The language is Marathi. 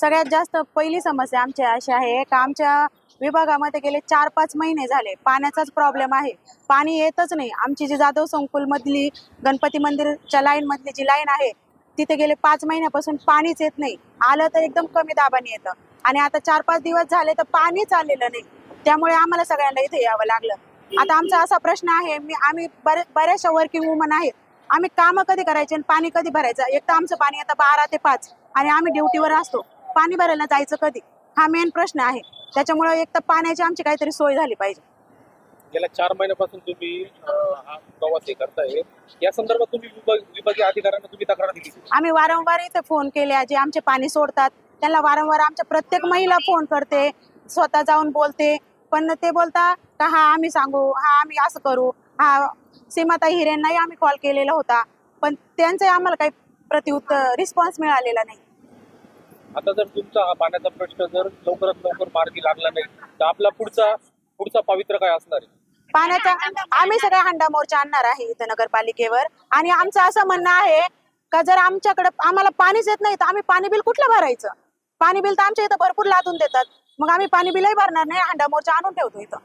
सगळ्यात जास्त पहिली समस्या आमची अशी आहे का आमच्या विभागामध्ये गेले चार पाच महिने झाले पाण्याचाच प्रॉब्लेम आहे. पाणी येतच नाही. आमची जी जाधव संकुलमधली गणपती मंदिरच्या लाईनमधली जी लाईन आहे तिथे गेले पाच महिन्यापासून पाणीच येत नाही. आलं तर एकदम कमी दाबाने येतं. आणि आता चार पाच दिवस झाले तर पाणीच आलेलं नाही. त्यामुळे आम्हाला सगळ्यांना इथे यावं लागलं. आता आमचा असा प्रश्न आहे मी आम्ही बरे बऱ्याचशा वर्किंग वुमन आहेत. आम्ही कामं कधी करायचे आणि पाणी कधी भरायचं? एक तर आमचं पाणी आता बारा ते पाच आणि आम्ही ड्युटीवर असतो. पाणी भरायला जायचं कधी? हा मेन प्रश्न आहे. त्याच्यामुळे एक तर पाण्याची आमची काहीतरी सोय झाली पाहिजे. गेल्या चार महिन्यापासून तुम्ही हा प्रवास हे करताय या संदर्भात तुम्ही विभाग- विभागीय अधिकाऱ्यांना तुम्ही तक्रार दिली. आम्ही वारंवार इथे फोन केले जे आमचे पाणी सोडतात. त्यांना वारंवार आमच्या प्रत्येक महिला फोन करते स्वतः जाऊन बोलते. पण ते बोलता का हा आम्ही सांगू हा आम्ही असं करू. हा सीमाताई हिरेंनाही आम्ही कॉल केलेला होता. पण त्यांचे आम्हाला काही प्रतिउत्तर रिस्पॉन्स मिळालेला नाही. आता जर तुमचा हा पाण्याचा प्रश्न जर लवकरात लवकर मार्गी लागला नाही तर आपला पुढचा पुढचा पवित्र काय असणार आहे? पाण्याचा आम्ही सगळा हंडा मोर्चा आणणार आहे इथं नगरपालिकेवर. आणि आमचं असं म्हणणं आहे का जर आमच्याकडे आम्हाला पाणीच येत नाही तर आम्ही पाणी बिल कुठलं भरायचं? पाणी बिल तर आमच्या इथं भरपूर लादून देतात. मग आम्ही पाणी बिलही भरणार नाही हंडा मोर्चा आणून ठेवतो इथं.